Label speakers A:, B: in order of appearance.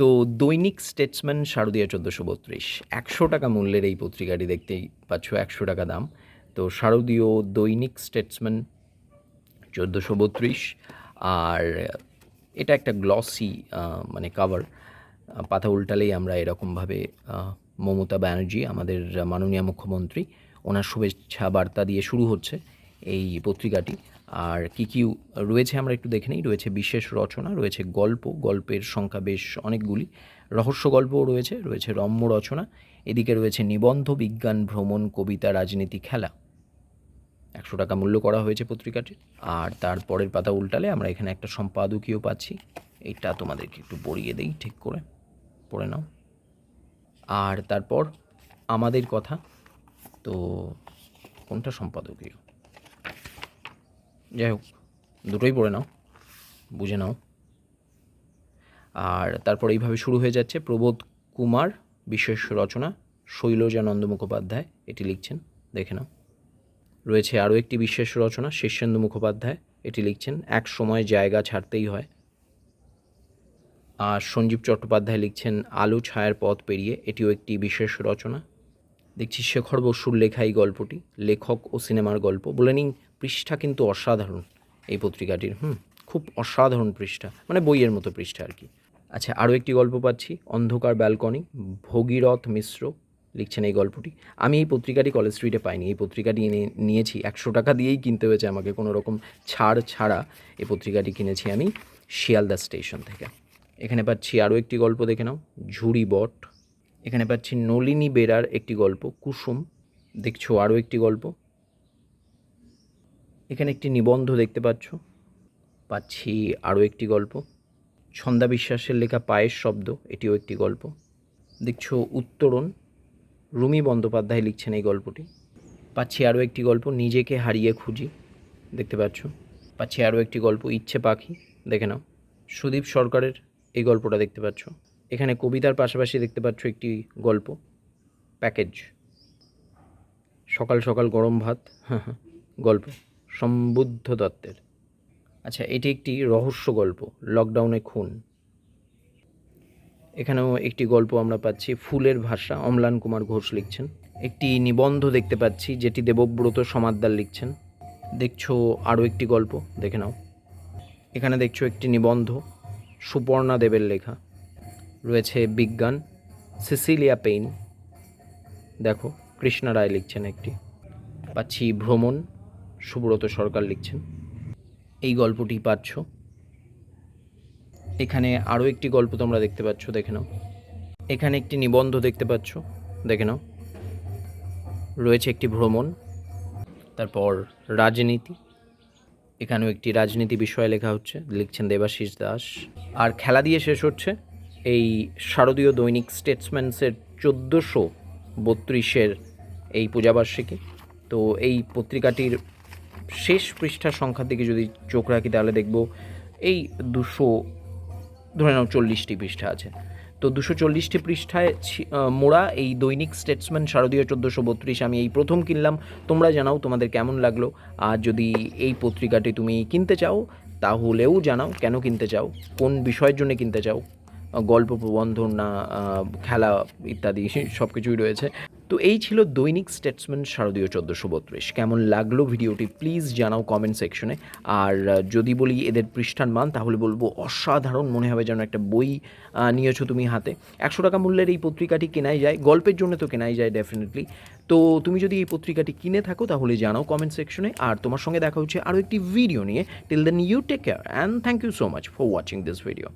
A: তো দৈনিক স্টেটসম্যান শারদীয়া চোদ্দোশো বত্রিশ, একশো টাকা মূল্যের এই পত্রিকাটি দেখতেই পাচ্ছ, একশো টাকা দাম। তো শারদীয় দৈনিক স্টেটসম্যান চোদ্দোশো বত্রিশ, আর এটা একটা গ্লসি মানে কাভার পাতা উল্টালেই আমরা এরকমভাবে মমতা ব্যানার্জি, আমাদের মাননীয় মুখ্যমন্ত্রী, ওনার শুভেচ্ছা বার্তা দিয়ে শুরু হচ্ছে। এই পত্রিকাটি। আর কী কী রয়েছে আমরা একটু দেখে নিই। রয়েছে বিশেষ রচনা, রয়েছে গল্প, গল্পের সংখ্যা বেশ অনেকগুলি। রহস্য গল্পও রয়েছে রয়েছে রম্য রচনা। এদিকে রয়েছে নিবন্ধ বিজ্ঞান ভ্রমণ কবিতা রাজনীতি খেলা। একশো টাকা মূল্য করা হয়েছে পত্রিকাটির। আর তার পরের পাতা উল্টালে আমরা এখানে একটা সম্পাদকীয় পাচ্ছি। এটা তোমাদেরকে একটু পড়িয়ে দিই ঠিক করে। পড়ে নাও। আর তারপর আমাদের কথা। তো কোনটা সম্পাদকীয়? যাই হোক, দুটোই পড়ে নাও, বুঝে নাও। আর তারপর এইভাবে শুরু হয়ে যাচ্ছে প্রবোধ কুমার, বিশেষ রচনা, শৈলজানন্দ মুখোপাধ্যায়, এটি লিখছেন, দেখে নাও। রয়েছে আরও একটি বিশেষ রচনা, শীর্ষেন্দু মুখোপাধ্যায়, এটি লিখছেন, এক সময় জায়গা ছাড়তেই হয়। আর সঞ্জীব চট্টোপাধ্যায় লিখছেন, আলো ছায়ার পথ পেরিয়ে, এটিও একটি বিশেষ রচনা। দেখছি শেখর বসুর লেখা এই গল্পটি, লেখক ও সিনেমার গল্প। বলে নিন পৃষ্ঠা কিন্তু অসাধারণ এই পত্রিকাটির, হুম, খুব অসাধারণ পৃষ্ঠা মানে বইয়ের মতো পৃষ্ঠা আর কি। আচ্ছা আরও একটি গল্প পাচ্ছি, অন্ধকার ব্যালকনি, ভগীরথ মিশ্র লিখছেন এই গল্পটি। আমি এই পত্রিকাটি কলেজ স্ট্রিটে পাইনি, এই পত্রিকাটি নিয়েছি, একশো টাকা দিয়েই কিনতে হয়েছে আমাকে, কোনো রকম ছাড় ছাড়া এই পত্রিকাটি কিনেছি আমি শিয়ালদা স্টেশন থেকে। এখানে পাচ্ছি আরও একটি গল্প, দেখে নাও, ঝুড়ি বট। এখানে পাচ্ছি নলিনী বেরার একটি গল্প, কুসুম, দেখছ আরও একটি গল্প। এখানে একটি নিবন্ধ দেখতে পাচ্ছ। পাচ্ছি আরও একটি গল্প। ছন্দা বিশ্বাসের লেখা পায়ের শব্দ, এটিও একটি গল্প। দেখছ উত্তরণ। রুমি বন্দ্যোপাধ্যায় লিখছেন এই গল্পটি। পাচ্ছি আরও একটি গল্প, নিজেকে হারিয়ে খুঁজি। দেখতে পাচ্ছ। পাচ্ছি আরও একটি গল্প, ইচ্ছে পাখি। দেখে নাও। সুদীপ সরকারের এই গল্পটা দেখতে পাচ্ছ। এখানে কবিতার পাশাপাশি দেখতে পাচ্ছ একটি গল্প। প্যাকেজ। সকাল সকাল গরম ভাত। গল্প। সম্বুদ্ধ দত্তের আচ্ছা এটি একটি রহস্য গল্প, লকডাউনে খুন। এখানেও একটি গল্প আমরা পাচ্ছি, ফুলের ভাষা, অম্লান কুমার ঘোষ লিখছেন। একটি নিবন্ধ দেখতে পাচ্ছি, যেটি দেবব্রত সমাদ্দার লিখছেন। দেখছ আরও একটি গল্প, দেখে নাও। এখানে দেখছ একটি নিবন্ধ, সুপর্ণা দেবের লেখা। রয়েছে বিজ্ঞান, সিসিলিয়া পেইন। দেখো, কৃষ্ণা রায় লিখছেন একটি। পাচ্ছি ভ্রমণ সুব্রত সরকার লিখছেন। এই গল্পটি পাচ্ছ। এখানে আরও একটি গল্প তোমরা দেখতে পাচ্ছ, দেখে নাও। এখানে একটি নিবন্ধ দেখতে পাচ্ছ, দেখে নাও। রয়েছে একটি ভ্রমণ, তারপর রাজনীতি। এখানেও একটি রাজনীতি বিষয়ে লেখা হচ্ছে, লিখছেন দেবাশিস দাস। আর খেলা দিয়ে শেষ হচ্ছে এই শারদীয় দৈনিক স্টেটসম্যানসের চোদ্দোশো বত্রিশের এই পূজাবার্ষিকী। তো এই পত্রিকাটির শেষ পৃষ্ঠার সংখ্যার দিকে যদি চোখ রাখি, তাহলে দেখব এই দুশো, ধরে নাও চল্লিশটি পৃষ্ঠা আছে। তো দুশো চল্লিশটি পৃষ্ঠায় মোড়া, এই দৈনিক স্টেটসম্যান শারদীয় চোদ্দোশো বত্রিশ, আমি এই প্রথম কিনলাম। তোমরা জানাও তোমাদের কেমন লাগল। আর যদি এই পত্রিকাটি তুমি কিনতে চাও, তাহলেও জানাও কেন কিনতে চাও, কোন বিষয়ের জন্য কিনতে চাও, গল্প প্রবন্ধ না খেলা ইত্যাদি সব কিছুই রয়েছে। তো এই ছিল দৈনিক স্টেটসম্যান শারদীয় চোদ্দোশো বত্রিশ। কেমন লাগল ভিডিওটি প্লিজ জানাও কমেন্ট সেকশনে আর যদি বলি এদের পৃষ্ঠার মান, তাহলে বলব অসাধারণ মনে হবে যেন একটা বই নিয়েছো তুমি হাতে। একশো টাকা মূল্যের এই পত্রিকাটি কেনাই যায়, গল্পের জন্য তো কেনাই যায় ডেফিনেটলি তো তুমি যদি এই পত্রিকাটি কিনে থাকো, তাহলে জানাও কমেন্ট সেকশনে আর তোমার সঙ্গে দেখা হচ্ছে আরও একটি ভিডিও নিয়ে। Till then you take care and thank you so much for watching this video